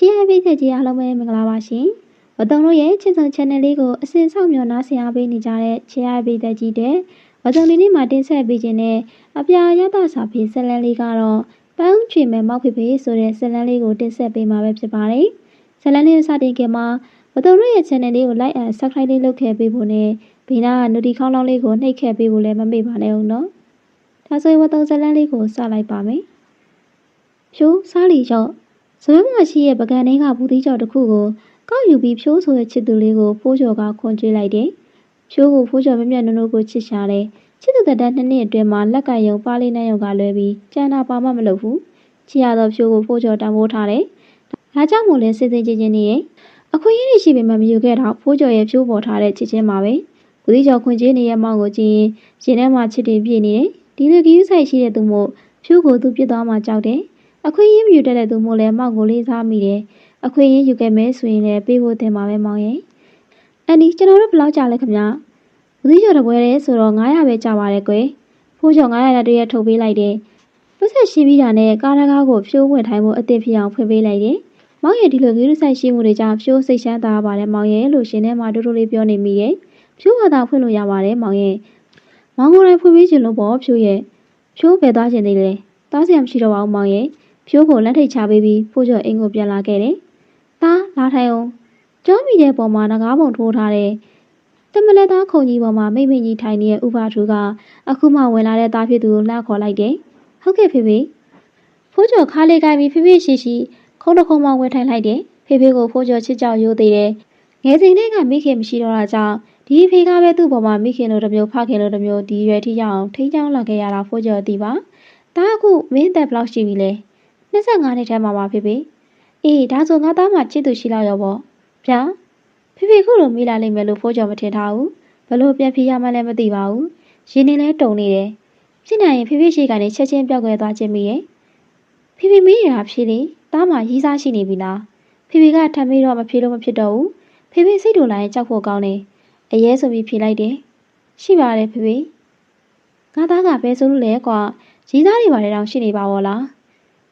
ချီးရပိတ်သက်ကြီးအားလုံးပဲမင်္ဂလာပါရှင်။ဝတုံတို့ရဲ့ချစ်ဆုံ channel လေးကိုအစဉ်ဆောင်မျှော်နားဆင်အားပေးနေကြတဲ့ချီးရပိတ်သက်ကြီးတဲ့ဝတုံလေးနေ့မှာတင်ဆက်ပေးခြင်းနဲ့အပြာရတစာဖေးဇက်လန်းလေးကတော့ပန်းချွေမဲ့မောက်ဖေဖေဆိုတဲ့ဇက်လန်းလေးကိုတင်ဆက်ပေးမှာပဲဖြစ်ပါတယ်။ဇက်လန်းလေးကိုစတင်ခင်မှာဝတုံတို့ရဲ့ channel လေးကို like and subscribe လေးလုပ်ခဲ့ပေးဖို့နဲ့ဘေးနားက notification ခေါင်းလောင်းလေးကိုနှိပ်ခဲ့ပေးဖို့လည်းမမေ့ပါနဲ့ဦးနော်။ဒါဆိုရင်ဝတုံဇက်လန်းလေးကိုစလိုက်ပါမယ်။ဖြိုးစားလီရော့ ဇွဲမှာရှိရဲ့ပကံထဲကဘူးသီးကြော်တစ်ခုကိုကောက်ယူပြီးဖြိုးဆိုတဲ့ချစ်သူလေးကိုဖိုးကျော်ကခွန်ကျွေးလိုက်တယ်။ဖြိုးကိုဖိုးကျော်မြက်မြက်နုံနုံကိုချစ်ရှာတယ်။ချစ်သူတတနှစ်နှစ်အတွင်းမှာလက်ကယုံပါလေးနဲ့ယုံကလွဲပြီးကြံတာပါမှမလုပ်ဘူး။ချစ်ရတော့ဖြိုးကိုဖိုးကျော်တံမိုးထားတယ်။ဒါကြောင့်မို့လဲစစ်စစ်ချင်းချင်းနေရဲ့အခွင့်အရေးရှိပေမဲ့မယူခဲ့တော့ဖိုးကျော်ရဲ့ဖြိုးပေါ်ထားတဲ့ချစ်ချင်းပါပဲ။ဘူးသီးကျော်ခွန်ကျွေးနေတဲ့မောင်ကိုကြည့်ရင်ရင်ထဲမှာချစ်တင်ပြည့်နေတယ်။ဒီလိုကြီးဆိုင်ရှိတဲ့သူမို့ဖြိုးကိုသူပြစ်သွားမှကြောက်တယ်။ အခွင့်အရေးမယူတတ်တဲ့သူမို့လဲမောက်ကိုလေးစားမိတယ်။အခွင့်အရေးယူခဲ့မယ်ဆိုရင်လည်းပေးဖို့တင်ပါပဲမောင်ရဲ့။အန်ဒီကျွန်တော်တို့ဘယ်လောက်ကြာလဲခင်ဗျ။ဘူးသီးကျော်တပွဲလဲဆိုတော့900ပဲကြာပါတယ်ကွယ်။ဖိုးကျော်900လက်တရက်ထုတ်ပေးလိုက်တယ်။ပတ်ဆက်ရှင်းပြီးတာနဲ့ကားတကားကိုဖြိုးဝင်ထိုင်ဖို့အသင့်ဖြစ်အောင်ဖွင့်ပေးလိုက်တယ်။မောင်ရဲ့ဒီလိုဂရုစိုက်ရှိမှုတွေကြောင့်ဖြိုးစိတ်ချမ်းသာပါတယ်မောင်ရဲ့လို့ရှင်ထဲမှာတူတူလေးပြောနေမိရဲ့။ဖြိုးဘာသာဖွင့်လို့ရပါတယ်မောင်ရဲ့။မောင်ကိုယ်တိုင်ဖွင့်ပေးခြင်းလို့ပေါ့ဖြိုးရဲ့။ဖြိုးပဲသွားခြင်းသေးလေ။သွားစရာမရှိတော့ပါဘူးမောင်ရဲ့။ ဖြိုးကိုလက်ထိတ်ချပေးပြီးဖိုးကျော်အင်းကိုပြန်လာခဲ့တယ်။သားလာထိုင်အောင်ကျောမီတဲ့ပေါ်မှာငကားပုံထိုးထားတဲ့တမလက်သားခုံကြီးပေါ်မှာမိမ့်မိန်ကြီးထိုင်နေတဲ့ဥပါထူကအခုမှဝင်လာတဲ့သားဖြစ်သူကိုလှမ်းခေါ်လိုက်တယ်။ဟုတ်ကဲ့ဖေဖေ။ဖိုးကျော်ခါလေးကိုင်းပြီးဖေဖေရှိရှိခုံတစ်ခုံမှဝင်ထိုင်လိုက်တယ်။ဖေဖေကိုဖိုးကျော်ချစ်ကြောက်ရိုးသေးတယ်။ငယ်စဉ်တည်းကမိခင်မရှိတော့တာကြောင့်ဒီဖေကပဲသူ့ပေါ်မှာမိခင်လိုတစ်မျိုးဖခင်လိုတစ်မျိုးဒီရွယ်ထိရောက်အောင်ထိန်းချောင်းလာခဲ့ရတာဖိုးကျော်သိပါ။ဒါအခုမင်းသက်ဘယ်လောက်ရှိပြီလဲ။ 25နှစ်ထဲမှာပါဖေဖေအေးဒါဆိုငါသားမှချစ်သူရှိလောက်ရောပေါ့ဗျာဖေဖေခုလိုမိလာလိမ့်မယ်လို့ဖိုးကျော်မထင်ထားဘူးဘလို့ပြန်ဖြေရမှလည်းမသိပါဘူးရင်းနေလဲတုံနေတယ်ဖြစ်နိုင်ရင်ဖေဖေရှိကနေချက်ချင်းပြောက်ခွဲသွားခြင်းမိရဲ့ဖေဖေမေးရတာဖြေလေသားမှရီးစားရှိနေပြီလားဖေဖေကထပ်မေးတော့မဖြေလို့မဖြစ်တော့ဘူးဖေဖေစိတ်တူလာရင်ကြောက်ဖို့ကောင်းတယ်အရေးဆိုပြီးဖြေလိုက်တယ်ရှိပါတယ်ဖေဖေငါသားကဘယ်ဆိုလို့လဲကွာရီးစားတွေပါတယ်တောင်ရှိနေပါဘောလား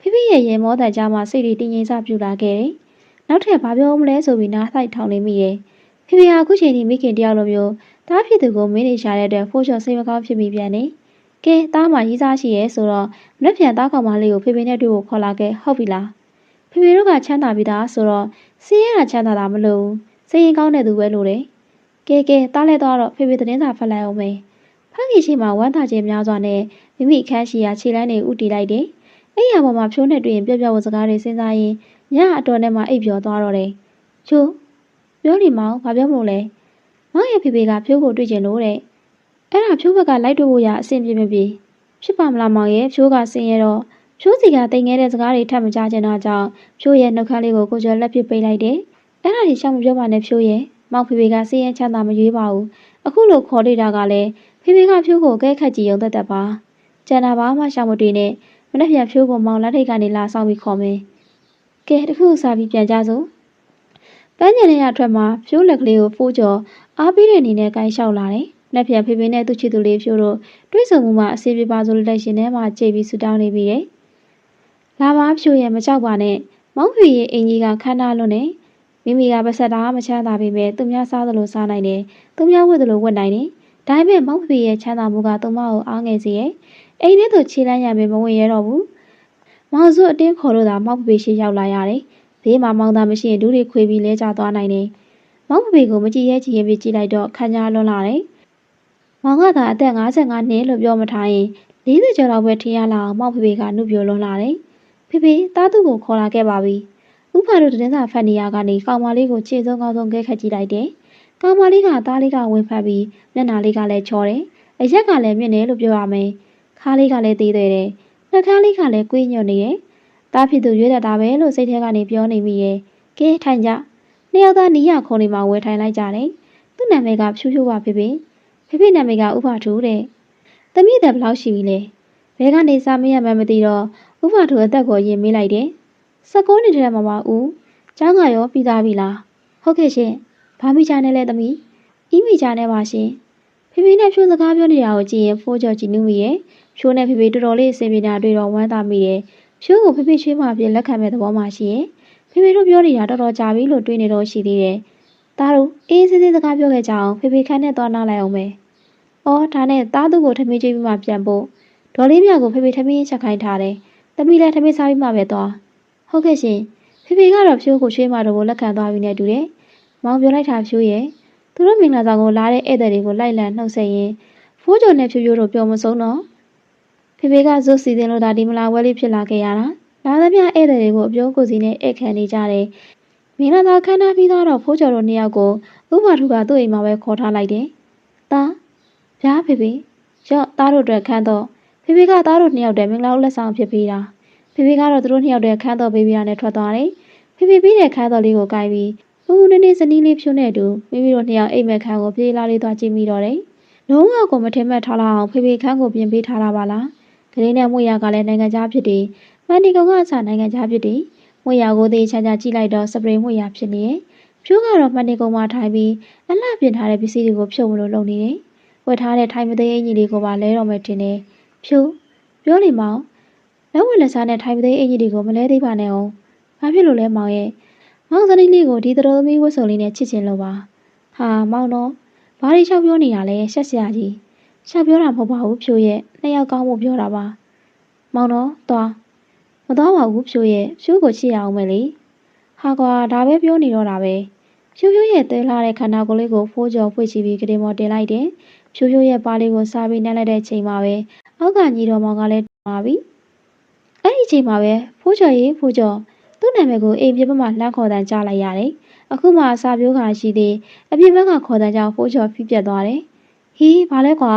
ဖိဖိရဲ့ရေမောတန်ကြားမှာစိတ်တွေတင်းငိမ့်စပြူလာခဲ့တယ်။နောက်ထပ်ဘာပြောမလဲဆိုပြီးနားဆိုင်ထောင်နေမိရဲ့။ဖိဖိဟာအခုချိန်ထိမိခင်တယောက်လိုမျိုးတားဖြစ်သူကိုမင်းနေရှာတဲ့အတွက်ဖိုးချော်စိတ်မကောင်းဖြစ်မိပြန်တယ်။ကဲတားမှရီးစားရှိရဲ့ဆိုတော့မနှက်ပြန်သားကောင်မလေးကိုဖိဖိနဲ့တွေ့ဖို့ခေါ်လာခဲ့ဟုတ်ပြီလား။ဖိဖိတို့ကချမ်းသာပြီးသားဆိုတော့စင်းရတာချမ်းသာတာမလို့စိတ်ရင်ကောင်းတဲ့သူပဲလို့တယ်။ကဲကဲတားလဲတော့ဖိဖိသတင်းစာဖတ်လိုက်အောင်မယ်။ဖခင်ရှိမှဝမ်းသာခြင်းများစွာနဲ့မိမိအခန်းရှိရာခြေလမ်းတွေဥတီလိုက်တယ်။ အဲ့ရပေါ်မှာဖြိုးနဲ့တွေ့ရင်ပြော့ပြော့ဝစကားတွေစဉ်းစားရင်ညအတော်နဲ့မှအိပ်ပျော်သွားတော့တယ်။ချိုးပြောနေမောင်ဘာပြောမလို့လဲ။မောင်ရဲ့ဖေဖေကဖြိုးကိုတွေ့ကျင်လို့တဲ့။အဲ့ဒါဖြိုးဘက်ကလိုက်တွေ့ဖို့ရအဆင်ပြေမပြေဖြစ်ပါမလားမောင်ရဲ့ဖြိုးကဆင်းရဲတော့ဖြိုးစီကတိမ်ငဲတဲ့စကားတွေထပ်မကြချင်တော့ကြောင့်ဖြိုးရဲ့နှုတ်ခမ်းလေးကိုကိုကျော်လက်ပစ်ပိတ်လိုက်တယ်။အဲ့ဒါကြီးရှောင်မပြောပါနဲ့ဖြိုးရဲ့မောင်ဖေဖေကဆင်းရဲချမ်းသာမရွေးပါဘူး။အခုလိုခေါ်လိုက်တာကလည်းဖေဖေကဖြိုးကိုကဲခတ်ကြည့်ရုံသက်သက်ပါ။ကျန်တာဘာမှရှောင်မတွေ့နဲ့ မနေ့ပြန်ဖြိုးကိုမောင်လက်ထိတ်ကနေလာဆောင်ပြီးခေါ်မယ်။ကဲတခုစားပြီးပြန်ကြစို့။ပန်းညင်လေးရထွက်မှာဖြိုးလက်ကလေးကိုဖိုးကျော်အားပေးတဲ့အနေနဲ့ကိုင်းလျှောက်လာတယ်။လက်ပြန်ဖေဖေနဲ့သူ့ချစ်သူလေးဖြိုးတို့တွေးဆုံမှုမှာအစီပြပါဆိုလက်ရှင်ထဲမှာကြိတ်ပြီးဆူတောင်းနေပြီတဲ့။လာပါဖြိုးရဲ့မကြောက်ပါနဲ့။မောင်ဖေရဲ့အင်ကြီးကခမ်းနားလွန်းနေမိမိကပါဆက်တာမချမ်းသာပေမဲ့သူများစားသလိုစားနိုင်တယ်။သူများဝတ်သလိုဝတ်နိုင်တယ်။ဒါပေမဲ့မောင်ဖေရဲ့ချမ်းသာမှုကသူမကိုအားငယ်စေရဲ့။ အိမ်ထဲသို့ခြေလမ်းရမယ်မဝင်ရတော့ဘူး။မောင်စုအတင်းခေါ်လို့သာမောင်ဖေဖေရှိရောက်လာရတယ်။ဘေးမှာမောင်သားမရှိရင်ဒူးတွေခွေပြီးလဲကျသွားနိုင်တယ်။မောင်ဖေဖေကိုမကြည့်ရဲကြည့်ရင်ပြကြည့်လိုက်တော့ခန်းကြားလွန်းလာတယ်။မောင်ကသာအသက်55နှစ်လို့ပြောမထားရင်40ကျော်လောက်ပဲထင်ရလောက်မောင်ဖေဖေကနှုတ်ပြလွန်းလာတယ်။ဖေဖေသားသူကိုခေါ်လာခဲ့ပါပြီ။ဥဖာတို့တင်းစာဖတ်နေရကနေကောင်မလေးကိုခြေစုံကောင်းဆုံးကဲခတ်ကြည့်လိုက်တယ်။ကောင်မလေးကသားလေးကဝင်ဖက်ပြီးမျက်နှာလေးကလည်းချောတယ်။အရက်ကလည်းမြင့်တယ်လို့ပြောရမယ်။ ခါးလေးကလည်းသေးသေးတယ်။နှာခမ်းလေးကလည်းကွေးညွတ်နေတယ်။သားဖြစ်သူရွေးတတ်တာပဲလို့စိတ်ထဲကနေပြောနေမိရဲ့။ကဲထိုင်ကြ။နှစ်ယောက်သားနီးရခုံနေမှာဝယ်ထိုင်လိုက်ကြတယ်။သူ့နာမည်ကဖြူဖြူပါဖေဖေ။ဖေဖေနာမည်ကဥဖာထူတဲ့။သမီးတဲ့ဘယ်လောက်ရှိပြီလဲ။ဘဲကနေစားမရမှန်းမသိတော့ဥဖာထူအသက်ကိုရင်မေးလိုက်တယ်။16နှစ်ထဲမှာပါဦး။ကျောင်းကရောပြီးသားပြီလား။ဟုတ်ကဲ့ရှင်။ဘာမိချာနဲ့လဲသမီး။အီးမိချာနဲ့ပါရှင်။ဖေဖေနဲ့ဖြိုးစကားပြောနေတာကိုကြည့်ရင်ဖိုးကြော်ကြည့်နူးမိရဲ့။ ဖြိုးနဲ့ဖေဖေတော်တော်လေးအဆင်ပြေတာတွေ့တော့ဝမ်းသာမိရဲ့။ဖြိုးကိုဖေဖေချွေးမှပြင်လက်ခံမဲ့သဘောမှရှိရဲ့။ဖေဖေဖေတို့ပြောနေတာတော်တော်ကြာပြီလို့တွေးနေတော့ရှိသေးတယ်။သားတို့အေးစစ်စစ်စကားပြောခဲ့ကြအောင်ဖေဖေခန်းနဲ့သွားနားလိုက်အောင်မယ်။အော်ဒါနဲ့သားသူ့ကိုထမင်းကျွေးပြီးမှပြန်ဖို့ဒေါ်လေးမြကိုဖေဖေထမင်းချက်ခိုင်းထားတယ်။သမီးလည်းထမင်းစားပြီးမှပဲသွား။ဟုတ်ကဲ့ရှင်။ဖေဖေကတော့ဖြိုးကိုချွေးမတော်ကိုလက်ခံသွားပြီးနေတူတယ်။မောင်ပြောလိုက်တာဖြိုးရဲ့သူတို့မင်္ဂလာဆောင်ကိုလာတဲ့ဧည့်သည်တွေကိုလိုက်လံနှုတ်ဆက်ရင်ဖိုးကြုံနဲ့ဖြိုးဖြိုးတို့ပြောမဆုံးတော့။ ဖေဖေကဇွတ်စီစဉ်လို့ဒါဒီမလာဝဲလေးဖြစ်လာခဲ့ရတာ။လာသမျှဧည့်သည်တွေကိုအပြုံးကိုစီနဲ့ဧည့်ခံနေကြတယ်။မင်္ဂလာဆောင်ခန်းနာပြီးတော့ဖိုးကျော်တို့နှစ်ယောက်ကိုဥပထုကသူ့အိမ်မှာပဲခေါ်ထားလိုက်တယ်။သားဗျာဖေဖေရော့သားတို့အတွက်ခန်းတော့ဖေဖေကသားတို့နှစ်ယောက်တည်းမင်္ဂလာဥလက်ဆောင်ဖြစ်ပေးတာ။ဖေဖေကတော့သူတို့နှစ်ယောက်တည်းခန်းတော့ပေးပြရနဲ့ထွက်သွားတယ်။ဖေဖေပြီးတဲ့ခန်းတော်လေးကိုကိုင်ပြီးဦးဦးနေနေစနီးလေးဖြိုးနေတူမိမိတို့နှစ်ယောက်အိမ်မက်ခန်းကိုပြေးလာလေးသွားကြည့်မိတော့တယ်။လုံးဝကိုမထင်မှတ်ထားလောက်အောင်ဖေဖေခန်းကိုပြင်ပေးထားတာပါလား။ ကလေးနဲ့မွေရကလည်းနိုင်ငံခြားဖြစ်တယ်။မန်ဒီကောင်ကအစားနိုင်ငံခြားဖြစ်တယ်။မွေရကိုသေးချာချာကြည့်လိုက်တော့စပရိတ်မွေရဖြစ်နေရဲ့။ဖြိုးကတော့မန်ဒီကောင်မှာထိုင်ပြီးအလှပြင်ထားတဲ့ပစ္စည်းတွေကိုဖြုတ်မလို့လုပ်နေတယ်။ဝတ်ထားတဲ့ထိုင်မသိအင်ကြီးလေးကိုပါလဲတော့မယ်တင်တယ်။ဖြိုးပြောလိမ့်မောင်လက်ဝက်လက်စားနဲ့ထိုင်မသိအင်ကြီးတွေကိုမလဲသေးပါနဲ့အောင်။ဘာဖြစ်လို့လဲမောင်ရဲ့။မောင်စနီးလေးကိုဒီသတော်သမီးဝတ်စုံလေးနဲ့ချစ်ချင်လို့ပါ။ဟာမောင်တော့ဘာတွေလျှောက်ပြောနေတာလဲရှက်စရာကြီး။ ရှောက်ပြောတာမဟုတ်ပါဘူးဖြိုးရဲ့နှစ်ယောက်ကောင်းဖို့ပြောတာပါ။မောင်တော့သွားမသွားပါဘူးဖြိုးရဲ့ဖြိုးကိုချစ်ရအောင်မယ်လေ။ဟာကွာဒါပဲပြောနေတော့တာပဲ။ဖြိုးဖြိုးရဲ့တဲလာတဲ့ခန္ဓာကိုယ်လေးကိုဖိုးကြော်ဖွေ့ချပြီးကလေးမော်တင်လိုက်တယ်။ဖြိုးဖြိုးရဲ့ပါးလေးကိုစားပြီးနှက်လိုက်တဲ့ချိန်မှာပဲအောက်ကညီတော်မောင်ကလည်းပါပြီ။အဲ့ဒီချိန်မှာပဲဖိုးကြော်ရေးဖိုးကြော်သူ့နာမည်ကိုအိမ်ပြပမှလှမ်းခေါ်တန်းကြားလိုက်ရတယ်။အခုမှအစာပြိုးခါရှိသေးအပြင်ဘက်ကခေါ်တန်းကြောင့်ဖိုးကြော်ဖိပြက်သွားတယ်။ဟီးဘာလဲကွာ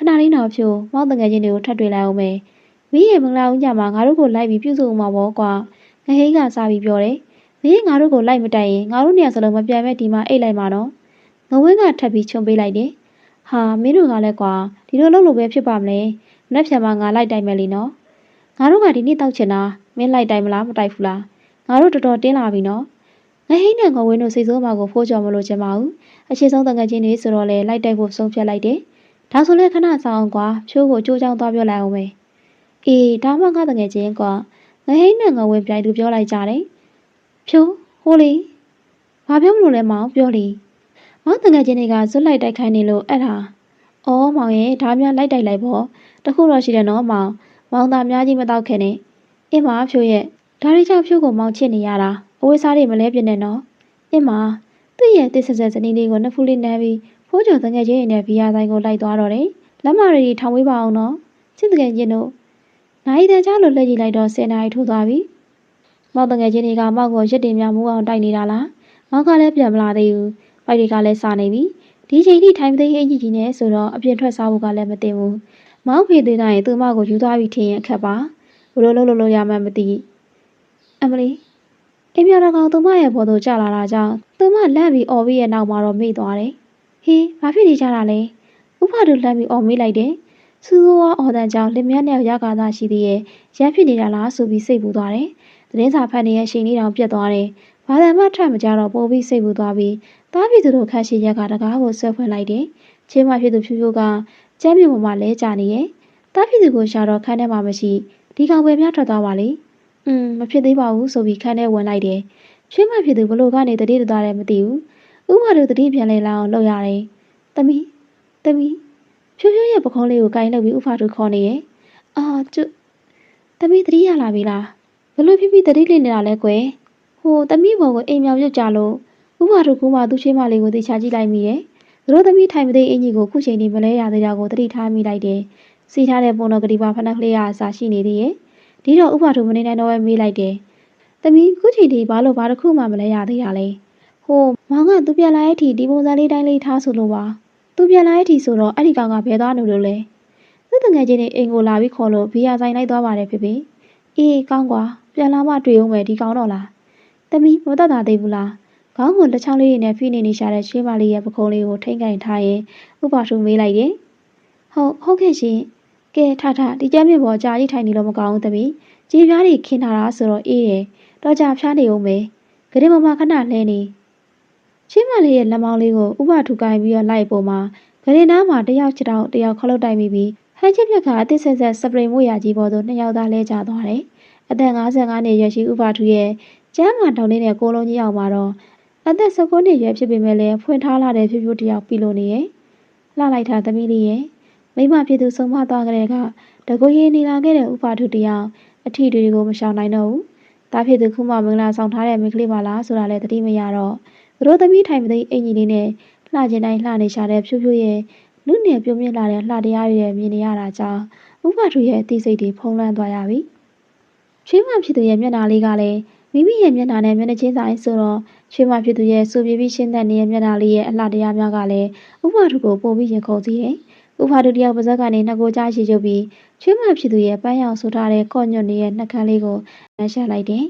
ခဏလေးတော့ဖြိုးမောင်တငယ်ချင်းတွေကိုထပ်တွေ့လိုက်အောင်မယ်။မင်းရဲ့မင်္ဂလာဦးညမှာငါတို့ကိုလိုက်ပြီးပြုစုအောင်မှာပေါ့ကွာ။ငဟိန်းကစားပြီးပြောတယ်။မင်းငါတို့ကိုလိုက်မတိုက်ရင်ငါတို့နေရာစလုံးမပြန်မဲ့ဒီမှာအိတ်လိုက်မှာတော့။ငဝင်းကထပ်ပြီးခြုံပေးလိုက်တယ်။ဟာမင်းတို့ကလည်းကွာဒီလိုလုပ်လို့ပဲဖြစ်ပါမလဲ။မနေ့ဖြန်မှာငါလိုက်တိုက်မယ်လीနော်။ငါတို့ကဒီနေ့တောက်ချင်တာမင်းလိုက်တိုက်မလားမတိုက်ဘူးလား။ငါတို့တော်တော်တင်းလာပြီနော်။ငဟိန်းနဲ့ငဝင်းတို့စိတ်ဆိုးမှာကိုဖိုးကြော်မလို့ချင်ပါဘူး။အခြေဆုံးတငယ်ချင်းတွေဆိုတော့လေလိုက်တိုက်ဖို့ဆုံးဖြတ်လိုက်တယ်။ ဒါဆိုလဲခဏဆောင်ကွာဖြိုးကိုကြိုးချောင်းသွားပြောလိုက်အောင်မယ်။အေးဒါမှငါတငယ်ချင်းကွာငဟိန်းနဲ့ငဝင်းပြိုင်သူပြောလိုက်ကြတယ်။ဖြိုးဟိုလေဘာပြောမလို့လဲမောင်ပြောလေ။မောင်တငယ်ချင်းတွေကဇွတ်လိုက်တိုက်ခိုင်းနေလို့အဲ့ဒါ။အော်မောင်ရဲ့ဒါများလိုက်တိုက်လိုက်ပေါ့။တခုတော့ရှိတယ်နော်မောင်။မောင်သားအများကြီးမတော့ခဲ့နဲ့။အင်းမဖြိုးရဲ့ဒါရီချောက်ဖြိုးကိုမောင်ချစ်နေရတာ။အဝိစားတွေမလဲပြနေနော်။အင်းမသူ့ရဲ့တစ်ဆက်ဆက်စနီးလေးကိုနှစ်ဖူးလေးနှမ်းပြီး ဖိုးကျော်တငယ်ချင်းရဲ့ဘီယာဆိုင်ကိုလိုက်သွားတော့တယ်။လက်မရီထောင်ဝေးပါအောင်နော်။ချစ်တငယ်ချင်းတို့နိုင်တန်ချလို့လှည့်ကြည့်လိုက်တော့10နာရီထိုးသွားပြီ။မောက်တငယ်ချင်းတွေကမောက်ကိုရက်တင်များမူအောင်တိုက်နေတာလား။မောက်ကလည်းပြန်မလာသေးဘူး။ပိုက်တွေကလည်းစာနေပြီ။ဒီချိန်ထိထိုင်မသိဟင်းကြီးကြီးနဲ့ဆိုတော့အပြင်ထွက်စားဖို့ကလည်းမတင်ဘူး။မောက်ဖေးသေးတိုင်းသူ့မကိုယူသွားပြီးထင်ရင်အခက်ပါ။ဘလို့လုံးလုံးလုံးရမှန်းမသိ။အမလီအိမ်ပြတော်ကောင်သူမရဲ့ဘော်တို့ကြလာတာကြောင့်သူမလန့်ပြီးអော်ပြီးရဲ့နောက်မှာတော့မေ့သွားတယ်။ ဟေးဘာဖြစ်နေကြတာလဲ။ဥဖတို့လန့်ပြီးអော်မေးလိုက်တယ်။စူးစူးဝါအော်တန်ကြောင့်လင်မြတ်နဲ့ရကာသာရှိသေးရဲ့ရမ်းဖြစ်နေတာလားဆိုပြီးစိတ်ပူသွားတယ်။သတင်းစာဖတ်နေရဲ့ရှင်လေးတောင်ပြတ်သွားတယ်။ဘာသာမှထပ်မကြတော့ပိုပြီးစိတ်ပူသွားပြီးတားပြည်သူတို့ခန့်ရှိရက်ကတကားကိုဆွဲဖွင့်လိုက်တယ်။ချင်းမဖြစ်သူဖြူဖြူကကျမ်းမြေပေါ်မှာလဲကြနေရဲ့။တားပြည်သူကိုရှာတော့ခန်းထဲမှာမရှိဒီကောင်ပဲများထွက်သွားပါလေ။อืมမဖြစ်သေးပါဘူးဆိုပြီးခန်းထဲဝင်လိုက်တယ်။ချင်းမဖြစ်သူဘလို့ကနေတတိတသားလည်းမသိဘူး။ ဥပမာတို့တတိပြန်လဲလာအောင်လုပ်ရတယ်။တမီတမီဖြူဖြူရဲ့ပခုံးလေးကိုကင်လုပ်ပြီးဥဖာတို့ခေါ်နေရဲ့။အာကျွတမီတတိရလာပြီလား။ဘလို့ဖြစ်ပြီးတတိလေးနေတာလဲကွယ်။ဟိုတမီဘော်ကိုအိမ်မြောင်ပြုတ်ကြလို့ဥပမာတို့ကမှသူ့ချင်းမလေးကိုတေချာကြည့်လိုက်မိရဲ့။သူတို့သမီးထိုင်မသိအင်ကြီးကိုခုချိန်ဒီမလဲရသေးတာကိုတတိထားမိလိုက်တယ်။စီထားတဲ့ပုံတော်ကလေးပါဖနက်ကလေးရအစာရှိနေသေးရဲ့။ဒီတော့ဥပမာတို့မနေနိုင်တော့ပဲမေးလိုက်တယ်။တမီခုချိန်ဒီဘာလို့ဘာတစ်ခုမှမလဲရသေးတာလဲ။ ဟိုမောင်ကသူပြန်လာတဲ့အထိဒီပုံစံလေးတိုင်းလေးထားဆိုလို့ပါ။သူပြန်လာတဲ့အထိဆိုတော့အဲ့ဒီကောင်ကဘယ်သွားနေလို့လဲ။သူ့တငယ်ချင်းတွေအိမ်ကိုလာပြီးခေါ်လို့ဘီယာဆိုင်လိုက်သွားပါတယ်ဖေဖေ။အေးကောင်းကွာပြန်လာမှတွေ့အောင်မယ်ဒီကောင်တော့လား။တမီမတတ်တာသေးဘူးလား။ခေါင်းကိုလက်ချောင်းလေးနဲ့ဖိနေနေရှာတဲ့ရှင်းမလေးရဲ့ပခုံးလေးကိုထိမ့်ကင်ထားရင်ဥပထုမေးလိုက်တယ်။ဟုတ်ဟုတ်ကဲ့ရှင်။ကဲထထဒီကျမ်းမြေပေါ်ကြာကြီးထိုင်နေလို့မကောင်းဘူးတမီ။ကြေးပြားတွေခင်းထားတာဆိုတော့အေးတယ်။တော့ကြာဖျားနေအောင်မယ်။ဂရေမမခဏလဲနေ။ ရှင်းမလေးရဲ့လက်မောင်းလေးကိုဥပထုကင်ပြီးတော့လိုက်ပုံမှာဂရေနားမှာတယောက်ချတောင်တယောက်ခလုတ်တိုက်မိပြီးဟန်ချစ်ပြက်ကအသစ်ဆက်ဆက်စပရိန်မွေရကြီးပေါ်သို့နှစ်ယောက်သားလဲကျသွားတယ်။အသက်55နှစ်ရွယ်ရှိဥပထုရဲ့ကျမ်းမာတောင်းနေတဲ့ကိုလုံးကြီးအောင်မှာတော့အသက်16နှစ်ရွယ်ဖြစ်ပေမဲ့လည်းဖွင့်ထားလာတဲ့ဖြူဖြူတယောက်ပြီလို့နေရဲ့လှလိုက်တာသမီးလေးရဲ့မိမဖြစ်သူဆုံးမသွားကြတဲ့ကတကူရင်နေလာခဲ့တဲ့ဥပါထုတယောက်အထီတွေကိုမရှောင်နိုင်တော့ဘူးတားဖြစ်သူခုမှမင်္ဂလာဆောင်ထားတဲ့မိန်းကလေးပါလားဆိုတာလည်းသတိမရတော့ သူတို့သမီးထိုင်မသိအင်ကြီးလေးနဲ့လှကျင်တိုင်းလှနေရှာတဲ့ဖြူဖြူရဲ့နုနယ်ပြုံးမြင့်လာတဲ့လှတရားရဲ့မြင်နေရတာကြောင့်ဥပါထုရဲ့အသိစိတ်တွေဖုံးလွှမ်းသွားရပြီချွေးမဖြစ်သူရဲ့မျက်နှာလေးကလည်းမိမိရဲ့မျက်နှာနဲ့မျက်နှာချင်းဆိုင်ဆိုတော့ချွေးမဖြစ်သူရဲ့စူပြေးပြီးရှင်းတဲ့နေရဲ့မျက်နှာလေးရဲ့အလှတရားများကလည်းဥပါထုကိုပို့ပြီးရင်ခုန်စီတယ်ဥပါထုတယောက်ပါဇက်ကနေနှစ်ကိုကြားရှိချုပ်ပြီးချွေးမဖြစ်သူရဲ့ပန်းရောင်ဆိုထားတဲ့ကော့ညွတ်နေရဲ့နှက်ခမ်းလေးကိုနှက်ရှလိုက်တယ်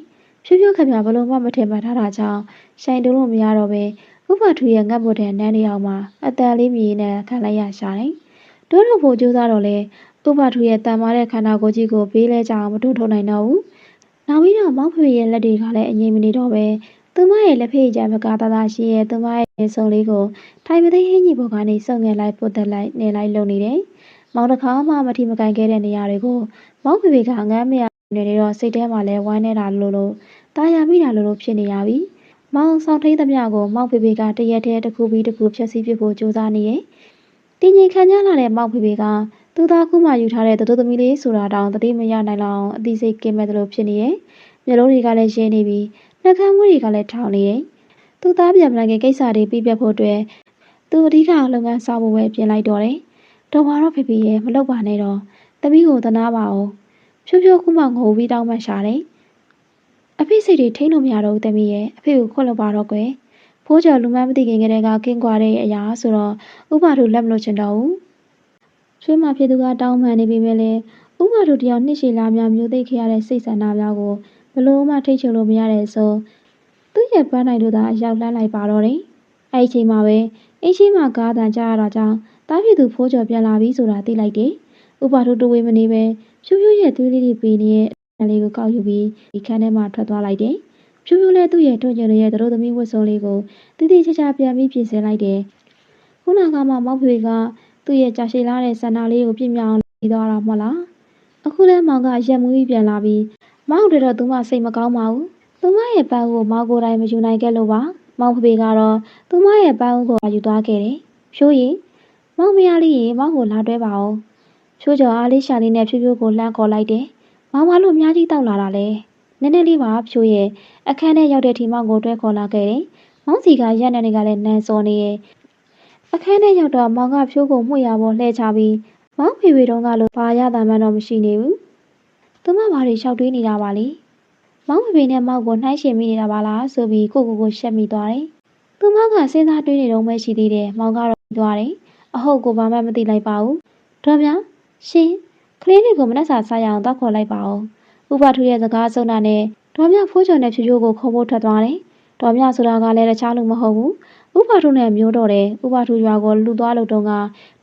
ဖြူဖြူခက်ပြဘလို့မှမထင်မှတ်ထားတာကြောင့်ရှိုင်တူလို့မရတော့ပဲဥပထုရဲ့ငတ်ဖို့တဲ့နန်းလေးအောင်မှာအတန်လေးမြည်နဲ့ခံလိုက်ရရှာတယ်။တိုးလို့ဖို့ကြိုးစားတော့လေဥပထုရဲ့တန်မာတဲ့ခန္ဓာကိုယ်ကြီးကိုဘေးလဲကြအောင်မတွန်းထုတ်နိုင်တော့ဘူး။နောက်ပြီးတော့မောင်ဖေရဲ့လက်တွေကလည်းအငြိမ်မနေတော့ပဲသူမရဲ့လက်ဖေးကြမ်းပကားသားသားရှိရဲ့သူမရဲ့ဆုံလေးကိုထိုင်မသိဟင်းကြီးပေါ်ကနေစုံငယ်လိုက်ပုတ်တက်လိုက်နေလိုက်လုံနေတယ်။မောင်တစ်ခါမှမထီမကန်ခဲ့တဲ့နေရာတွေကိုမောင်ဖေဖေကငမ်းမရနေနေတော့စိတ်ထဲမှာလည်းဝမ်းနေတာလို့လို့ တာယာမိတာလို့လို့ဖြစ်နေရပြီ။မောင်ဆောင်ထိသမျှကိုမောင်ဖေဖေကတရက်တည်းတစ်ခုပြီးတစ်ခုဖြည့်ဆည်းပြဖို့ကြိုးစားနေရဲ့။တင်းကြီးခံကြလာတဲ့မောင်ဖေဖေကသူသားခုမှယူထားတဲ့သတို့သမီးလေးဆိုတာတောင်တတိမရနိုင်လောက်အသိစိတ်ကင်းမဲ့တယ်လို့ဖြစ်နေရဲ့။မျိုးလုံးတွေကလည်းရင်းနေပြီးနှကမ်းမွေးတွေကလည်းထောင်နေရဲ့။သူသားပြန်မလာခင်ကိစ္စတွေပြီးပြတ်ဖို့အတွက်သူအဓိကလုပ်ငန်းဆောင်ဖို့ပဲပြင်လိုက်တော့တယ်။တော်ပါတော့ဖေဖေရဲ့မလုပ်ပါနဲ့တော့သမီးကိုသနာပါအောင်။ဖြိုးဖြိုးခုမှငိုပြီးတောင်းမှရှာတယ်။ အဖေစိတ်တွေထိန်းလို့မရတော့ဘူးသမီးရဲ့အဖေကိုခွတ်လို့ပါတော့ကွယ်။ဖိုးကျော်လူမမသိခင်ကတည်းကကင်းကွာတဲ့အရာဆိုတော့ဥပါတို့လက်မလို့ချင်တော့ဘူး။ချွေးမဖြစ်သူကတောင်းမှန်နေပြီမဲ့လေဥပါတို့တယောက်နှစ်ရှည်လာများမျိုးသိခဲ့ရတဲ့စိတ်ဆန္ဒများကိုဘလို့မှထိတ်ချုံလို့မရတဲ့ဆိုသူ့ရဲ့ပန်းနိုင်တို့သာအရောက်လှမ်းလိုက်ပါတော့တယ်။အဲ့ဒီချိန်မှာပဲအင်းရှိမကားတန်ကြားရတာကြောင့်တားဖြစ်သူဖိုးကျော်ပြန်လာပြီဆိုတာသိလိုက်တယ်။ဥပါတို့တဝေးမနေပဲဖြူဖြူရဲ့သွေးလေးတွေပေးနေတဲ့ အဲလေးကိုကောက်ယူပြီးဒီခန်းထဲမှာထွက်သွားလိုက်တယ်။ဖြူဖြူလည်းသူ့ရဲ့ထွန့်ကျင်ရဲ့သတို့သမီးဝတ်စုံလေးကိုတည်တည်ချာချာပြန်ပြီးပြင်ဆင်လိုက်တယ်။ခုနကမှမောက်ဖေကသူ့ရဲ့ကြာရှည်လာတဲ့ဆန္ဒလေးကိုပြည့်မြောက်အောင်ပြီးသွားတာမဟုတ်လား။အခုလဲမောင်ကရက်မူးပြီးပြန်လာပြီးမောင်တွေတော့သူမစိတ်မကောင်းပါဘူး။သူမရဲ့ပန်းကိုမောင်ကိုယ်တိုင်မယူနိုင်ခဲ့လို့ပါ။မောင်ဖေကတော့သူမရဲ့ပန်းကိုယူသွားခဲ့တယ်။ဖြိုးရင်မောင်မရလေးရင်မောင်ကိုလာတွဲပါအောင်။ဖြိုးကျော်အားလေးရှာလေးနဲ့ဖြူဖြူကိုလှမ်းခေါ်လိုက်တယ်။ မောင်မလို့အများကြီးတောက်လာတာလေ။နည်းနည်းလေးပါဖြိုးရဲ့အခန်းထဲရောက်တဲ့ထီမောင်ကိုတွဲခေါ်လာခဲ့တယ်။မောင်စီကရက်နေနေကလည်းနန်းစောနေရဲ့အခန်းထဲရောက်တော့မောင်ကဖြိုးကိုမှု့ရပေါ်လှဲချပြီးမောင်ဖေဖေတုံးကလို့ဘာရတာမှတော့မရှိနေဘူး။သူမဘာတွေလျှောက်တွေးနေတာပါလဲ။မောင်ဖေဖေနဲ့မောင်ကိုနှိုင်းရှင်မိနေတာပါလားဆိုပြီးကိုကိုကိုရှက်မိသွားတယ်။သူမကစဉ်းစားတွေးနေတော့မှရှိသေးတယ်။မောင်ကတော့ပြီးသွားတယ်။အဟုတ်ကိုဘာမှမသိလိုက်ပါဘူး။တော်ဗျာရှင် ကလေးလေးကိုမနှက်စာစားရအောင်တောက်ခေါ်လိုက်ပါဦး။ဥပထုရဲ့စကားဆုံးတာနဲ့တော်မြဖိုးချုံနဲ့ဖြူဖြူကိုခုံဖို့ထွက်သွားတယ်။တော်မြဆိုတာကလည်းတခြားလူမဟုတ်ဘူး။ဥပထုနဲ့မျိုးတော့တယ်။ဥပထုရွာကိုလူသွားလို့တုန်းက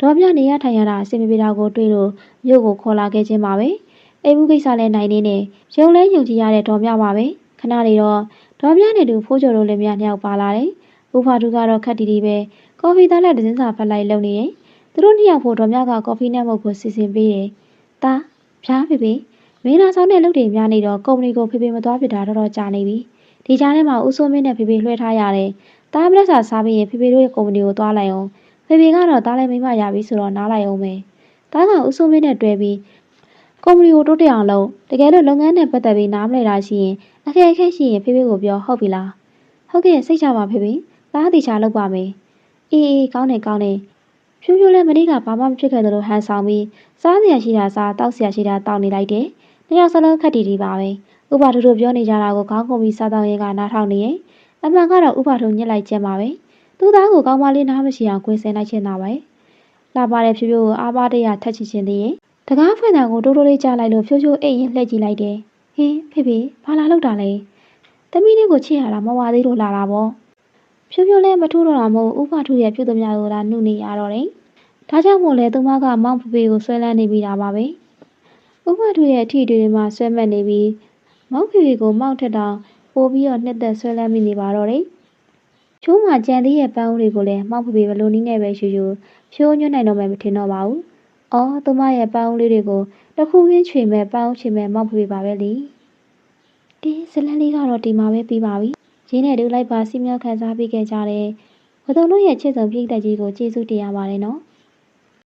တော်မြနေရထိုင်ရတာအဆင်မပြေတာကိုတွေးလို့မြို့ကိုခေါ်လာခဲ့ခြင်းပါပဲ။အိမ်မှုကိစ္စလည်းနိုင်နေနေရုံလဲယုံကြည်ရတဲ့တော်မြပါပဲ။ခဏနေတော့တော်မြနဲ့တူဖိုးချုံတို့လည်းများနှစ်ယောက်ပါလာတယ်။ဥပထုကတော့ခက်တီတီပဲကော်ဖီသားလက်ဒဇင်းစာဖတ်လိုက်လုံနေတယ်။သူတို့နှစ်ယောက်ဖို့တော်မြကကော်ဖီနဲ့မုတ်ကိုစီစဉ်ပေးတယ်။ ဒါဖျားဖေဖေမင်းလာဆောင်တဲ့လုပ်တွေများနေတော့ကုမ္ပဏီကိုဖေဖေမသွားဖြစ်တာတော့တော့ကြာနေပြီ။ဒီကြားထဲမှာဦးစိုးမင်းနဲ့ဖေဖေလွှဲထားရတယ်။တားမလက်စာစားပြီးရင်ဖေဖေတို့ရဲ့ကုမ္ပဏီကိုသွားလိုက်အောင်။ဖေဖေကတော့တားလိုက်မိမရပြီဆိုတော့နားလိုက်အောင်ပဲ။တားကဦးစိုးမင်းနဲ့တွဲပြီးကုမ္ပဏီကိုတိုးတက်အောင်လုပ်တကယ်လို့လုပ်ငန်းနဲ့ပတ်သက်ပြီးနားမလည်တာရှိရင်အခက်အခဲရှိရင်ဖေဖေကိုပြောဟုတ်ပြီလား။ဟုတ်ကဲ့စိတ်ချပါဖေဖေ။တားတိချာလုပ်ပါမယ်။အေးအေးကောင်းတယ်ကောင်းတယ်။ ဖြူဖြူလည်းမနေ့ကဘာမှမဖြစ်ခဲ့သလိုဟန်ဆောင်ပြီးစားစရာရှိတာစားတောက်စရာရှိတာတောက်နေလိုက်တယ်။နှစ်ယောက်စလုံးခက်တီတီပါပဲ။ဥပါထုတို့ပြောနေကြတာကိုခေါင်းကုန်ပြီးစားတော့ရင်ကနားထောင်နေရဲ့။အမှန်ကတော့ဥပါထုညစ်လိုက်ခြင်းပါပဲ။သူ့သားကိုကောင်းမလေးနားမရှိအောင်ခွင်ဆင်လိုက်ခြင်းသာပဲ။လာပါတဲ့ဖြူဖြူကိုအားပါတရထက်ချစ်ခြင်းသေးရဲ့။တကားဖွင့်တာကိုတိုးတိုးလေးကြားလိုက်လို့ဖြူဖြူအိတ်ရင်လှည့်ကြည့်လိုက်တယ်။ဟင်းဖေဖေဘာလာလောက်တာလဲ။သမီးလေးကိုချစ်ရတာမဝသေးလို့လာတာပေါ့။ ဖြူဖြူလည်းမထူးတော့တာမဟုတ်ဥပါထုရဲ့ပြုသမျှကိုသာနှုတ်နေရတော့တယ်။ဒါကြောင့်မို့လဲသူမကမောင်ဖေဖေကိုဆွဲလန်းနေပြီးတာပါပဲ။ဥပထုရဲ့အထီတွေမှာဆွဲမှတ်နေပြီးမောင်ဖေဖေကိုမောက်ထက်တောင်ပို့ပြီးတော့နှစ်သက်ဆွဲလန်းမိနေပါတော့တယ်။ချိုးမှကြံသေးရဲ့ပန်းဦးတွေကိုလည်းမောင်ဖေဖေဘလိုနည်းနဲ့ပဲယူယူဖြိုးညွှန်းနိုင်တော့မှမထင်တော့ပါဘူး။အော်သူမရဲ့ပန်းဦးလေးတွေကိုတစ်ခုချင်းချွေမဲ့ပန်းဦးချွေမဲ့မောင်ဖေဖေပါပဲလေ။ကဲဇလန်လေးကတော့ဒီမှာပဲပြီးပါပြီ ရင်းနဲ့တူလိုက်ပါစီမျောခန်းစားပေးခဲ့ကြတဲ့ဝတုံတို့ရဲ့ချစ်ဆုံပြိတ္တကြီးကိုကျေးဇူးတင်ရပါတယ်နော်